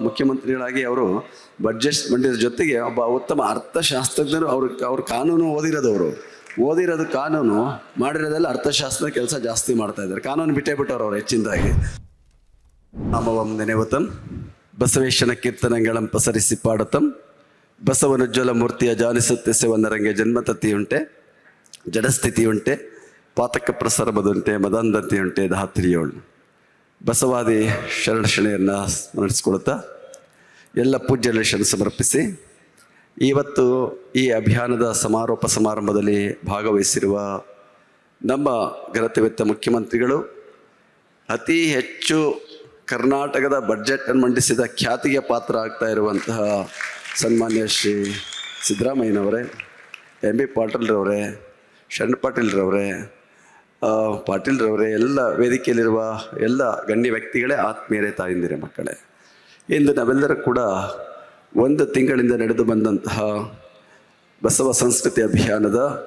ಮುಖ್ಯಮಂತ್ರಿಗಳಾಗಿ ಅವರು ಬಡ್ಜೆಟ್ ಮಂಡಿದ ಜೊತೆಗೆ ಒಬ್ಬ ಉತ್ತಮ ಅರ್ಥಶಾಸ್ತ್ರಜ್ಞರು ಅವ್ರ ಅವ್ರ ಕಾನೂನು ಓದಿರೋದವರು. ಓದಿರೋದು ಕಾನೂನು ಮಾಡಿರೋದೆಲ್ಲ ಅರ್ಥಶಾಸ್ತ್ರ ಕೆಲಸ ಜಾಸ್ತಿ ಮಾಡ್ತಾ ಇದ್ದಾರೆ. ಕಾನೂನು ಬಿಟ್ಟೇ ಬಿಟ್ಟವ್ರು ಅವ್ರು ಹೆಚ್ಚಿನದಾಗಿ. ನಾಮವಂ ನೆನೆವತಂ ಬಸವೇಶ್ವನ ಕೀರ್ತನಗಳಂ ಪಸರಿಸಿ ಪಾಡತಂ ಬಸವನುಜ್ವಲ ಮೂರ್ತಿಯ ಜಾಲಿಸುತ್ತೆ ಸೆವನ್ನರಂಗೆ ಜನ್ಮತತಿಯುಂಟೆ ಜಡಸ್ಥಿತಿಯುಂಟೆ, ಪಾತಕ ಪ್ರಸರಬದುಂಟೆ ಮದಂದತಿಯುಂಟೆ ಧಾತ್ರಿಯೋಳು. ಬಸವಾದಿ ಶರಣ ಶರಣೆಯನ್ನು ಸ್ಮರಿಸಿಕೊಳ್ತಾ ಎಲ್ಲ ಪೂಜ್ಯಲೇಶನ್ನು ಸಮರ್ಪಿಸಿ ಇವತ್ತು ಈ ಅಭಿಯಾನದ ಸಮಾರೋಪ ಸಮಾರಂಭದಲ್ಲಿ ಭಾಗವಹಿಸಿರುವ ನಮ್ಮ ಘನತೆವೆತ್ತ ಮುಖ್ಯಮಂತ್ರಿಗಳು, ಅತಿ ಹೆಚ್ಚು ಕರ್ನಾಟಕದ ಬಡ್ಜೆಟನ್ನು ಮಂಡಿಸಿದ ಖ್ಯಾತಿಗೆ ಪಾತ್ರ ಆಗ್ತಾ ಇರುವಂತಹ ಸನ್ಮಾನ್ಯ ಶ್ರೀ ಸಿದ್ದರಾಮಯ್ಯನವರೇ ಎಂ ಬಿ ಪಾಟೀಲ್ರವರೇ, ಶರಣ್ ಪಾಟೀಲ್ರವರೇ ಪಾಟೀಲ್ರವರೇ ಎಲ್ಲ ವೇದಿಕೆಯಲ್ಲಿರುವ ಎಲ್ಲ ಗಣ್ಯ ವ್ಯಕ್ತಿಗಳೇ ಆತ್ಮೀಯರೇ ತಾಯಿಂದಿರೇ, ಮಕ್ಕಳೇ. ಇಂದು ನಾವೆಲ್ಲರೂ ಕೂಡ ಒಂದು ತಿಂಗಳಿಂದ ನಡೆದು ಬಂದಂತಹ ಬಸವ ಸಂಸ್ಕೃತಿ ಅಭಿಯಾನದ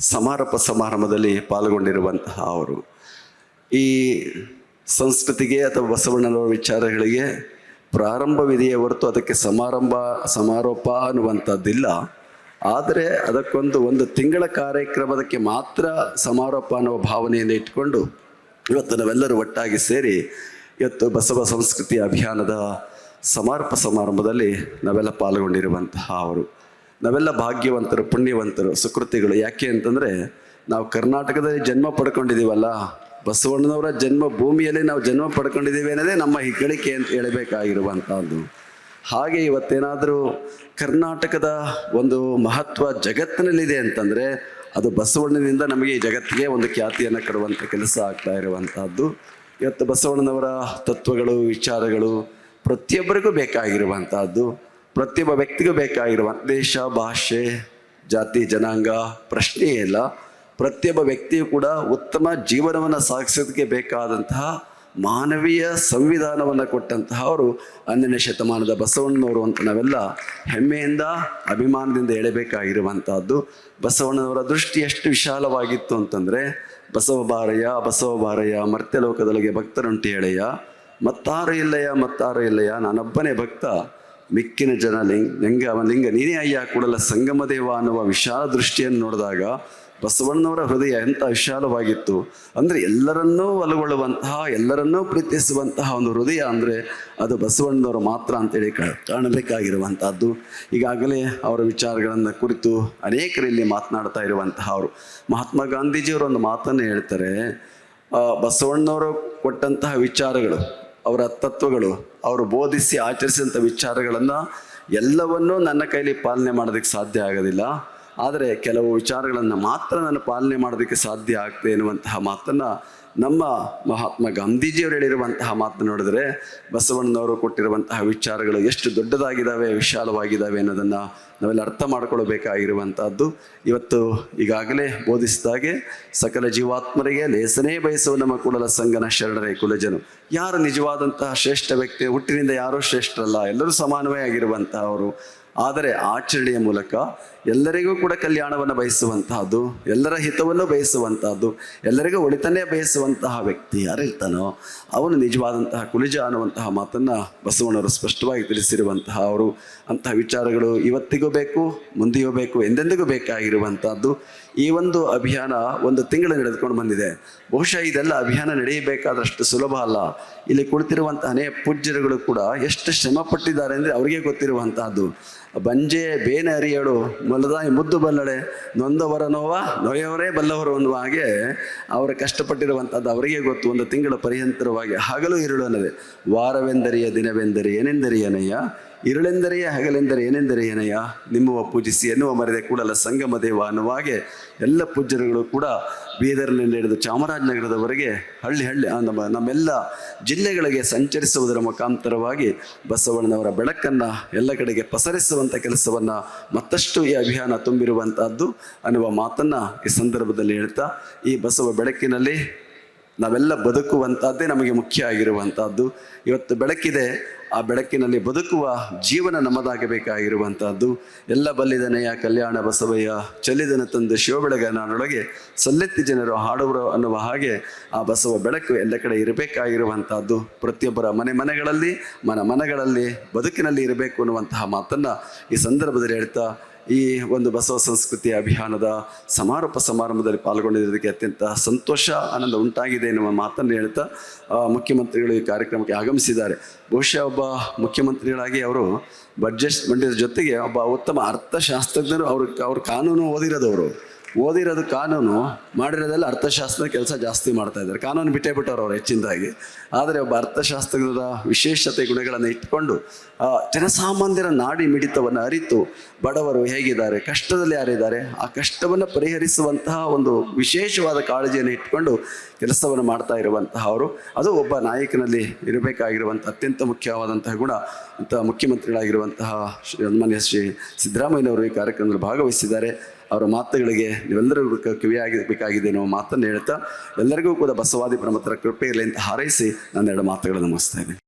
ಸಮಾರೋಪ ಸಮಾರಂಭದಲ್ಲಿ ಪಾಲ್ಗೊಂಡಿರುವಂತಹ ಅವರು. ಈ ಸಂಸ್ಕೃತಿಗೆ ಅಥವಾ ಬಸವಣ್ಣನವರ ವಿಚಾರಗಳಿಗೆ ಪ್ರಾರಂಭವಿದೆಯೇ ಹೊರತು ಅದಕ್ಕೆ ಸಮಾರಂಭ, ಸಮಾರೋಪ ಅನ್ನುವಂಥದ್ದಿಲ್ಲ. ಆದರೆ ಅದಕ್ಕೊಂದು ಒಂದು ತಿಂಗಳ ಕಾರ್ಯಕ್ರಮದಕ್ಕೆ ಮಾತ್ರ ಸಮಾರೋಪ ಅನ್ನುವ ಭಾವನೆಯನ್ನು ಇಟ್ಕೊಂಡು ಇವತ್ತು ನಾವೆಲ್ಲರೂ ಒಟ್ಟಾಗಿ ಸೇರಿ ಇವತ್ತು ಬಸವ ಸಂಸ್ಕೃತಿ ಅಭಿಯಾನದ ಸಮಾರೋಪ ಸಮಾರಂಭದಲ್ಲಿ ನಾವೆಲ್ಲ ಪಾಲ್ಗೊಂಡಿರುವಂತಹ ಅವರು. ನಾವೆಲ್ಲ ಭಾಗ್ಯವಂತರು, ಪುಣ್ಯವಂತರು, ಸುಕೃತಿಗಳು. ಯಾಕೆ ಅಂತಂದರೆ ನಾವು ಕರ್ನಾಟಕದಲ್ಲಿ ಜನ್ಮ ಪಡ್ಕೊಂಡಿದ್ದೀವಲ್ಲ, ಬಸವಣ್ಣನವರ ಜನ್ಮ ಭೂಮಿಯಲ್ಲಿ ನಾವು ಜನ್ಮ ಪಡ್ಕೊಂಡಿದ್ದೀವಿ ಅನ್ನೋದೇ ನಮ್ಮ ಹೆಗ್ಗಳಿಕೆ ಅಂತ ಹೇಳಬೇಕಾಗಿರುವಂಥದ್ದು. ಹಾಗೆ ಇವತ್ತೇನಾದರೂ ಕರ್ನಾಟಕದ ಒಂದು ಮಹತ್ವ ಜಗತ್ತಿನಲ್ಲಿದೆ ಅಂತಂದರೆ ಅದು ಬಸವಣ್ಣನಿಂದ ನಮಗೆ ಈ ಜಗತ್ತಿಗೆ ಒಂದು ಖ್ಯಾತಿಯನ್ನು ಕೊಡುವಂಥ ಕೆಲಸ ಆಗ್ತಾ ಇರುವಂತಹದ್ದು. ಇವತ್ತು ಬಸವಣ್ಣನವರ ತತ್ವಗಳು, ವಿಚಾರಗಳು ಪ್ರತಿಯೊಬ್ಬರಿಗೂ ಬೇಕಾಗಿರುವಂತಹದ್ದು. ಪ್ರತಿಯೊಬ್ಬ ವ್ಯಕ್ತಿಗೂ ಬೇಕಾಗಿರುವ ದೇಶ, ಭಾಷೆ, ಜಾತಿ, ಜನಾಂಗ, ಪ್ರಶ್ನೆಯೇ ಇಲ್ಲ. ಪ್ರತಿಯೊಬ್ಬ ವ್ಯಕ್ತಿಯು ಕೂಡ ಉತ್ತಮ ಜೀವನವನ್ನು ಸಾಗಿಸೋದಕ್ಕೆ ಬೇಕಾದಂತಹ ಮಾನವೀಯ ಸಂವಿಧಾನವನ್ನು ಕೊಟ್ಟಂತಹ ಅವರು ಹನ್ನೆರಡನೇ ಶತಮಾನದ ಬಸವಣ್ಣನವರು ಅಂತ ನಾವೆಲ್ಲ ಹೆಮ್ಮೆಯಿಂದ, ಅಭಿಮಾನದಿಂದ ಹೇಳಬೇಕಾಗಿರುವಂತಹದ್ದು. ಬಸವಣ್ಣನವರ ದೃಷ್ಟಿ ಎಷ್ಟು ವಿಶಾಲವಾಗಿತ್ತು ಅಂತಂದರೆ, ಬಸವ ಬಾರಯ್ಯ ಬಸವ ಬಾರಯ್ಯ, ಮರ್ತ್ಯಲೋಕದೊಳಗೆ ಭಕ್ತರುಂಟು ಹೇಳಯ್ಯ, ಮತ್ತಾರು ಇಲ್ಲಯ್ಯ ಮತ್ತಾರು ಇಲ್ಲಯ್ಯ, ನಾನೊಬ್ಬನೇ ಭಕ್ತ, ಮಿಕ್ಕಿನ ಜನ ಲಿಂಗ ಲಿಂಗ ನೀನೇ ಅಯ್ಯ, ಕೂಡಲ ಸಂಗಮ ದೇವ ಅನ್ನುವ ವಿಶಾಲ ದೃಷ್ಟಿಯನ್ನು ನೋಡಿದಾಗ ಬಸವಣ್ಣನವರ ಹೃದಯ ಎಂಥ ವಿಶಾಲವಾಗಿತ್ತು. ಅಂದರೆ ಎಲ್ಲರನ್ನೂ ಒಲಗೊಳ್ಳುವಂತಹ ಎಲ್ಲರನ್ನೂ ಪ್ರೀತಿಸುವಂತಹ ಒಂದು ಹೃದಯ ಅಂದರೆ ಅದು ಬಸವಣ್ಣನವರು ಮಾತ್ರ ಅಂತೇಳಿ ಕಾಣಬೇಕಾಗಿರುವಂಥದ್ದು. ಈಗಾಗಲೇ ಅವರ ವಿಚಾರಗಳನ್ನು ಕುರಿತು ಅನೇಕರಲ್ಲಿ ಮಾತನಾಡ್ತಾ ಇರುವಂತಹ ಅವರು. ಮಹಾತ್ಮ ಗಾಂಧೀಜಿಯವರು ಒಂದು ಮಾತನ್ನು ಹೇಳ್ತಾರೆ ಆ, ಬಸವಣ್ಣನವರು ಕೊಟ್ಟಂತಹ ವಿಚಾರಗಳು ಅವರ ತತ್ವಗಳು ಅವರು ಬೋಧಿಸಿ ಆಚರಿಸಿದಂಥ ವಿಚಾರಗಳನ್ನು ಎಲ್ಲವನ್ನೂ ನನ್ನ ಕೈಲಿ ಪಾಲನೆ ಮಾಡೋದಕ್ಕೆ ಸಾಧ್ಯ ಆಗೋದಿಲ್ಲ. ಆದರೆ ಕೆಲವು ವಿಚಾರಗಳನ್ನು ಮಾತ್ರ ನಾನು ಪಾಲನೆ ಮಾಡೋದಕ್ಕೆ ಸಾಧ್ಯ ಆಗ್ತದೆ ಎನ್ನುವಂತಹ ಮಾತನ್ನು ನಮ್ಮ ಮಹಾತ್ಮ ಗಾಂಧೀಜಿಯವರು ಹೇಳಿರುವಂತಹ ಮಾತು ನೋಡಿದ್ರೆ ಬಸವಣ್ಣನವರು ಕೊಟ್ಟಿರುವಂತಹ ವಿಚಾರಗಳು ಎಷ್ಟು ದೊಡ್ಡದಾಗಿದ್ದಾವೆ, ವಿಶಾಲವಾಗಿದ್ದಾವೆ ಅನ್ನೋದನ್ನು ನಾವೆಲ್ಲ ಅರ್ಥ ಮಾಡಿಕೊಳ್ಳಬೇಕಾಗಿರುವಂಥದ್ದು ಇವತ್ತು ಈಗಾಗಲೇ ಬೋಧಿಸಿದಾಗೆ ಸಕಲ ಜೀವಾತ್ಮರಿಗೆ ಲೇಸನೇ ಬಯಸುವ ನಮ್ಮ ಕೂಡಲ ಸಂಗನ ಶರಣರೇ ಕುಲಜನು. ಯಾರು ನಿಜವಾದಂತಹ ಶ್ರೇಷ್ಠ ವ್ಯಕ್ತಿ, ಹುಟ್ಟಿನಿಂದ ಯಾರೂ ಶ್ರೇಷ್ಠರಲ್ಲ, ಎಲ್ಲರೂ ಸಮಾನವೇ ಆಗಿರುವಂತಹ ಅವರು ಆದರೆ ಆಚರಣೆಯ ಮೂಲಕ ಎಲ್ಲರಿಗೂ ಕೂಡ ಕಲ್ಯಾಣವನ್ನು ಬಯಸುವಂತಹದ್ದು, ಎಲ್ಲರ ಹಿತವನ್ನು ಬಯಸುವಂತಹದ್ದು, ಎಲ್ಲರಿಗೂ ಒಳಿತನ್ನೇ ಬಯಸುವಂತಹ ವ್ಯಕ್ತಿ ಯಾರಿರ್ತಾನೋ ಅವನು ನಿಜವಾದಂತಹ ಕುಲಿಜ ಅನ್ನುವಂತಹ ಮಾತನ್ನು ಬಸವಣ್ಣವರು ಸ್ಪಷ್ಟವಾಗಿ ತಿಳಿಸಿರುವಂತಹ ಅವರು ಅಂತಹ ವಿಚಾರಗಳು ಇವತ್ತಿಗೂ ಬೇಕು, ಮುಂದೆಯೂ ಬೇಕು, ಎಂದೆಂದಿಗೂ ಬೇಕಾಗಿರುವಂತಹದ್ದು ಈ ಒಂದು ಅಭಿಯಾನ ಒಂದು ತಿಂಗಳು ನಡೆದುಕೊಂಡು ಬಂದಿದೆ. ಬಹುಶಃ ಇದೆಲ್ಲ ಅಭಿಯಾನ ನಡೆಯಬೇಕಾದಷ್ಟು ಸುಲಭ ಅಲ್ಲ. ಇಲ್ಲಿ ಕುಳಿತಿರುವಂತಹ ಅನೇಕ ಪೂಜ್ಯರುಗಳು ಕೂಡ ಎಷ್ಟು ಶ್ರಮ ಪಟ್ಟಿದ್ದಾರೆ ಅಂದರೆ ಅವರಿಗೆ ಗೊತ್ತಿರುವಂತಹದ್ದು. ಬಂಜೆ ಬೇನೆ ಅರಿಯಳು, ಮಲದಾಯಿ ಮುದ್ದು ಬಲ್ಲಳೆ, ನೊಂದವರ ನೋವ ನೊಯ್ಯವರೇ ಬಲ್ಲವರು ಅನ್ನುವ ಹಾಗೆ ಅವರು ಕಷ್ಟಪಟ್ಟಿರುವಂಥದ್ದು ಅವರಿಗೆ ಗೊತ್ತು. ಒಂದು ತಿಂಗಳ ಪರ್ಯಂತರವಾಗಿ ಹಗಲು ಇರುಳು ಅನ್ನದೆ ವಾರವೆಂದರಿಯ ದಿನವೆಂದರೆ ಏನೆಂದರಿಯನಯ್ಯ? ಇರುಳೆಂದರೆಯೇ ಹಗಲೆಂದರೆ ಏನೆಂದರೆ ಏನಯ್ಯ ನಿಮ್ಮವ ಪೂಜಿಸಿ ಎನ್ನುವ ಮರೆದೆ ಕೂಡಲ ಸಂಗಮ ದೇವ ಅನ್ನುವ ಹಾಗೆ ಎಲ್ಲ ಪೂಜ್ಯರುಗಳು ಕೂಡ ಬೀದರ್ನಿಂದ ಹಿಡಿದು ಚಾಮರಾಜನಗರದವರೆಗೆ ಹಳ್ಳಿ ಹಳ್ಳಿ ನಮ್ಮ, ನಮ್ಮೆಲ್ಲ ಜಿಲ್ಲೆಗಳಿಗೆ ಸಂಚರಿಸುವುದರ ಮುಖಾಂತರವಾಗಿ ಬಸವಣ್ಣನವರ ಬೆಳಕನ್ನು ಎಲ್ಲ ಕಡೆಗೆ ಪಸರಿಸುವಂಥ ಕೆಲಸವನ್ನು ಮತ್ತಷ್ಟು ಈ ಅಭಿಯಾನ ತುಂಬಿರುವಂತಹದ್ದು. ಅನ್ನುವ ಮಾತನ್ನು ಈ ಸಂದರ್ಭದಲ್ಲಿ ಹೇಳ್ತಾ, ಈ ಬಸವ ಬೆಳಕಿನಲ್ಲಿ ನಾವೆಲ್ಲ ಬದುಕುವಂಥದ್ದೇ ನಮಗೆ ಮುಖ್ಯ ಆಗಿರುವಂಥದ್ದು ಇವತ್ತು ಬೆಳಕಿದೆ ಆ ಬೆಳಕಿನಲ್ಲಿ ಬದುಕುವ ಜೀವನ ನಮ್ಮದಾಗಬೇಕಾಗಿರುವಂತಹದ್ದು. ಎಲ್ಲ ಬಲ್ಲಿದನೆಯ ಕಲ್ಯಾಣ ಬಸವಯ್ಯ, ಚಲಿದನ ತಂದು ಶಿವಬೆಳಗನೊಳಗೆ ಸಲ್ಲೆತ್ತಿ ಜನರು ಹಾಡುವರು ಅನ್ನುವ ಹಾಗೆ ಆ ಬಸವ ಬೆಳಕು ಎಲ್ಲ ಕಡೆ ಇರಬೇಕಾಗಿರುವಂತಹದ್ದು. ಪ್ರತಿಯೊಬ್ಬರ ಮನೆ ಮನೆಗಳಲ್ಲಿ, ಮನ ಮನಗಳಲ್ಲಿ, ಬದುಕಿನಲ್ಲಿ ಇರಬೇಕು ಅನ್ನುವಂತಹ ಮಾತನ್ನು ಈ ಸಂದರ್ಭದಲ್ಲಿ ಹೇಳ್ತಾ ಈ ಒಂದು ಬಸವ ಸಂಸ್ಕೃತಿ ಅಭಿಯಾನದ ಸಮಾರೋಪ ಸಮಾರಂಭದಲ್ಲಿ ಪಾಲ್ಗೊಂಡಿರೋದಕ್ಕೆ ಅತ್ಯಂತ ಸಂತೋಷ, ಆನಂದ ಉಂಟಾಗಿದೆ ಎನ್ನುವ ಮಾತನ್ನು ಹೇಳ್ತಾ ಮುಖ್ಯಮಂತ್ರಿಗಳು ಈ ಕಾರ್ಯಕ್ರಮಕ್ಕೆ ಆಗಮಿಸಿದ್ದಾರೆ. ಬಹುಶಃ ಒಬ್ಬ ಮುಖ್ಯಮಂತ್ರಿಗಳಾಗಿ ಅವರು ಬಡ್ಜೆಟ್ ಮಂಡಿದ ಜೊತೆಗೆ ಒಬ್ಬ ಉತ್ತಮ ಅರ್ಥಶಾಸ್ತ್ರಜ್ಞರು, ಅವರು, ಅವ್ರ ಕಾನೂನು ಓದಿರೋದವರು. ಓದಿರೋದು ಕಾನೂನು, ಮಾಡಿರೋದೆಲ್ಲ ಅರ್ಥಶಾಸ್ತ್ರದ ಕೆಲಸ ಜಾಸ್ತಿ ಮಾಡ್ತಾ ಇದ್ದಾರೆ. ಕಾನೂನು ಬಿಟ್ಟೇ ಬಿಟ್ಟವ್ರು ಅವ್ರು ಹೆಚ್ಚಿನದಾಗಿ. ಆದರೆ ಒಬ್ಬ ಅರ್ಥಶಾಸ್ತ್ರದ ವಿಶೇಷತೆ ಗುಣಗಳನ್ನು ಇಟ್ಕೊಂಡು ಜನಸಾಮಾನ್ಯರ ನಾಡಿ ಮಿಡಿತವನ್ನು ಅರಿತು ಬಡವರು ಹೇಗಿದ್ದಾರೆ, ಕಷ್ಟದಲ್ಲಿ ಯಾರಿದ್ದಾರೆ, ಆ ಕಷ್ಟವನ್ನು ಪರಿಹರಿಸುವಂತಹ ಒಂದು ವಿಶೇಷವಾದ ಕಾಳಜಿಯನ್ನು ಇಟ್ಕೊಂಡು ಕೆಲಸವನ್ನು ಮಾಡ್ತಾ ಇರುವಂತಹ ಅವರು ಅದು ಒಬ್ಬ ನಾಯಕನಲ್ಲಿ ಇರಬೇಕಾಗಿರುವಂಥ ಅತ್ಯಂತ ಮುಖ್ಯವಾದಂತಹ ಗುಣ ಅಂತ ಮುಖ್ಯಮಂತ್ರಿಗಳಾಗಿರುವಂತಹ ಶ್ರೀ ಹನುಮಾನ್ಯ ಶ್ರೀ ಸಿದ್ದರಾಮಯ್ಯನವರು ಈ ಕಾರ್ಯಕ್ರಮದಲ್ಲಿ ಭಾಗವಹಿಸಿದ್ದಾರೆ. ಅವರ ಮಾತುಗಳಿಗೆ ನೀವೆಲ್ಲರೂ ಕಿವಿಯಾಗಿರಬೇಕಾಗಿದೆ ಅನ್ನೋ ಮಾತನ್ನು ಹೇಳ್ತಾ ಎಲ್ಲರಿಗೂ ಕೂಡ ಬಸವಾದಿ ಪ್ರಮತ್ರ ಕೃಪೆ ಇರಲಿ ಅಂತ ಹಾರೈಸಿ ನನ್ನ ಎರಡು ಮಾತುಗಳನ್ನು ಮುಗಿಸ್ತಾ ಇದ್ದೀನಿ.